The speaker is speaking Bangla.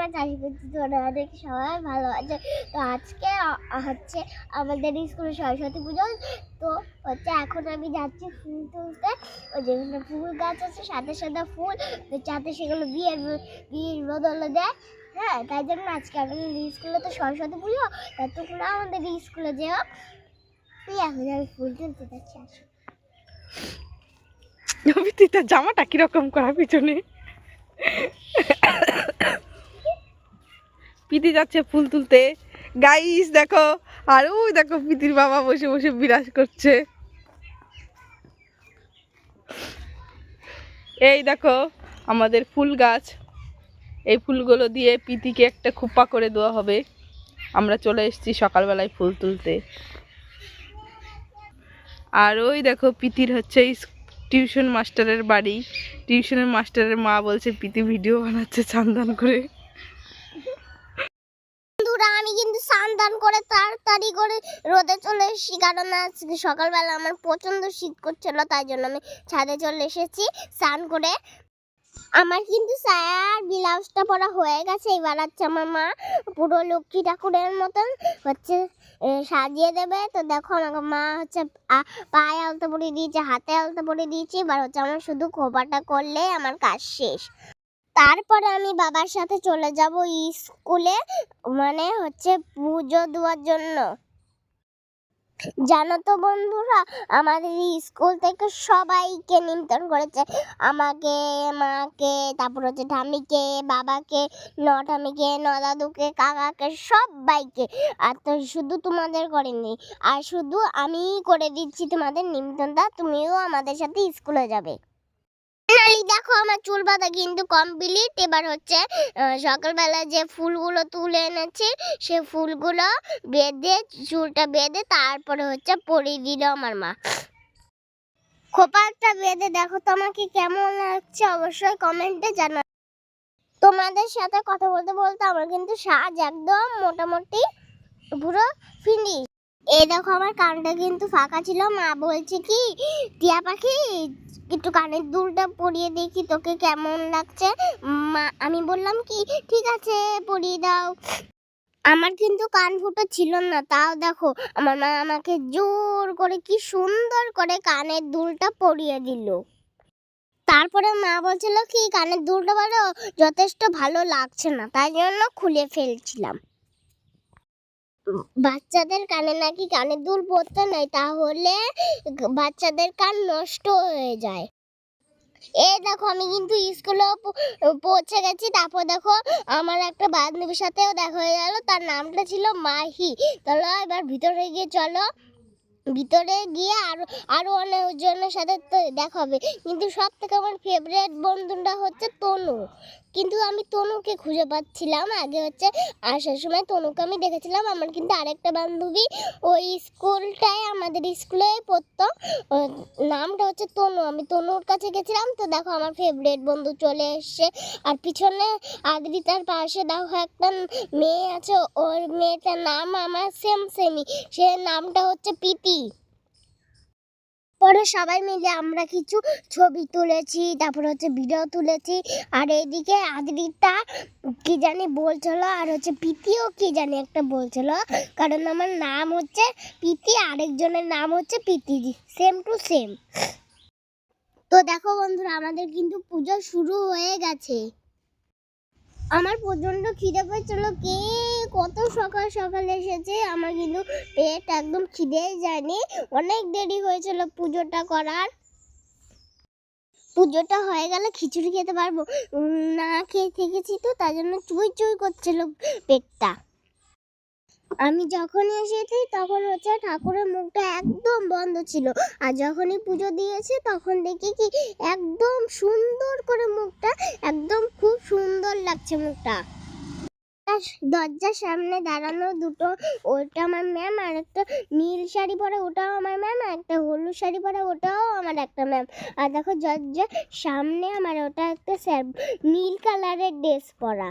আমার চাষি করছি অনেক সবাই ভালো আছে। তো আজকে হচ্ছে আমাদের স্কুলে সরস্বতী পুজো, তো হচ্ছে এখন আমি যাচ্ছি ফুল তুলতে। ওই যেখানে ফুল গাছ আছে সাথে সাথে ফুল, তো যাতে সেগুলো বিয়ের বিয়ের বদলে দেয়। হ্যাঁ তাই জন্য আজকে আমাদের স্কুলে তো সরস্বতী পুজো, তা তোমরা আমাদের স্কুলে যেও। এখন আমি ফুল তুলতে যাচ্ছি, আসো। জামাটা কীরকম করা পিছনে? পিতি যাচ্ছে ফুল তুলতে। গাইস দেখো, আর ওই দেখো পিতির বাবা বসে বসে বিরাজ করছে। এই দেখো, আমাদের ফুল গাছ। এই ফুলগুলো দিয়ে পিতিকে একটা খোপা করে দেওয়া হবে। আমরা চলে এসেছি সকালবেলায় ফুল তুলতে। আর ওই দেখো, পিতির হচ্ছে টিউশন মাস্টারের বাড়ি। টিউশনের মাস্টারের মা বলছে, পিতি ভিডিও বানাচ্ছে চান্দান করে। আমি কিন্তু স্নান করে তাড়াতাড়ি করে রোদে চলে এসেছি। কারণ আজকে সকালবেলা আমার প্রচণ্ড শীত করছিল, তাই জন্য আমি ছাদে চলে এসেছি স্নান করে। আমার কিন্তু সায়ার ব্লাউজটা পরা হয়ে গেছে, এবার হচ্ছে আমার মা পুরো লক্ষ্মী ঠাকুরের মতন হচ্ছে সাজিয়ে দেবে। তো দেখো আমাকে মা হচ্ছে পায়ে আলতা পরিয়ে দিয়েছে, হাতে আলতা পরিয়ে দিয়েছে, এবার হচ্ছে আমার শুধু খোপাটা করলে আমার কাজ শেষ। তারপরে আমি বাবার সাথে চলে যাব স্কুলে মানে হচ্ছে পুজো দেওয়ার জন্য। জানো তো বন্ধুরা, আমাদের স্কুল থেকে সবাইকে নিমন্ত্রণ করেছে। আমাকে, মাকে, তারপর হচ্ছে ঠামিকে বাবাকে নঠামিকে নদাদুকে, কাকাকে, সবাইকে। আর তো শুধু তোমাদের করেনি, আর শুধু আমিই করে দিচ্ছি তোমাদের নিমন্ত্রণটা, তুমিও আমাদের সাথে স্কুলে যাবে। নালি দেখো আমার চুল বাঁধা কিন্তু কমপ্লিট এবার হচ্ছে সকালবেলা যে ফুলগুলো তুলে এনেছি, সে ফুলগুলো বেঁধে, চুলটা বেঁধে তারপরে হচ্ছে পরিয়ে দিল আমার মা। খোপাটা বেঁধে দেখো তোমাকে কেমন লাগছে অবশ্যই কমেন্টে জানা তোমাদের সাথে কথা বলতে বলতে আমার কিন্তু সাজ একদম মোটামুটি পুরো ফিনিশ এই দেখো আমার কানটা কিন্তু ফাঁকা ছিল। মা বলছে কি, টিয়া পাখি একটু কানের দুলটা পরিয়ে দেখি তোকে কেমন লাগছে। মা, আমি বললাম কি, ঠিক আছে, পরিয়ে দাও। আমার কিন্তু কান ফুটো ছিল না, তাও দেখো, আমার মা আমাকে জোর করে কি সুন্দর করে কানের দুলটা পরিয়ে দিল। তারপরে মা বলছিল, কি, কানের দুলটা বলো, যথেষ্ট ভালো লাগছে না। তাই জন্য খুলে ফেলছিলাম। বাচ্চাদের কানে নাকি কানে দুল পরতে নাই, তাহলে বাচ্চাদের কান নষ্ট হয়ে যায়। এই দেখো, আমি কিন্তু স্কুলে পৌঁছে গেছি। তারপর দেখো, আমার একটা বান্ধবীর সাথেও দেখা হয়ে গেল। তার নামটা ছিল মাহি। চলো এবার ভিতরে গিয়ে চলো। ভিতরে গিয়ে আরও আরও অনেকজনের সাথে তো দেখা হবে। কিন্তু সব থেকে আমার ফেভারিট বন্ধুটা হচ্ছে তনু। কিন্তু আমি তনুকে খুঁজে পাচ্ছিলাম। আগে হচ্ছে আসার সময় তনুকে আমি দেখেছিলাম। আমার কিন্তু আরেকটা বান্ধবী ওই স্কুলটায়, আমাদের স্কুলে পড়তো। নামটা হচ্ছে তনু। আমি তনুর কাছে গেছিলাম। তো দেখো আমার ফেভারিট বন্ধু চলে এসছে। আর পিছনে আদ্রিতার পাশে দেখো একটা মেয়ে আছে। ওর মেয়েটার নাম আমার সেম সেমি সে নামটা হচ্ছে পিপি পরে সবাই মিলে আমরা কিছু ছবি তুলেছি, তারপর হচ্ছে ভিডিও তুলেছি। আর এইদিকে আদ্রিতা কি জানি বলছিল, আর হচ্ছে পিতিও কি জানি একটা বলছিল, কারণ আমার নাম হচ্ছে পিতি আরেকজনের নাম হচ্ছে পিতি সেম টু সেম তো দেখো বন্ধুরা, আমাদের কিন্তু পুজো শুরু হয়ে গেছে। আমার প্রচণ্ড খিদে পেয়েছিল কে? কত সকাল সকাল এসেছে? আমার কিন্তু পেট একদম খিদে যায়নি। অনেক দেরি হয়েছিল পুজোটা করার। পুজোটা হয়ে গেলে খিচুড়ি খেতে পারব। না খেয়ে থেকেছি তো তার জন্য চুই চুই করছিল পেটটা। আমি যখনই এসেছি তখন হচ্ছে ঠাকুরের মুখটা একদম বন্ধ ছিল। আর যখনই পুজো দিয়েছে, তখন দেখি কি একদম সুন্দর করে মুখটা, একদম খুব সুন্দর লাগছে মুখটা। দরজার সামনে দাঁড়ানো দুটো, ওটা আমার ম্যাম আর একটা নীল শাড়ি পরে ওটাও আমার ম্যাম আর একটা হলুদ শাড়ি পরে ওটাও আমার একটা ম্যাম আর দেখো দরজার সামনে আমার ওটা একটা স্যার নীল কালারের ড্রেস পরা।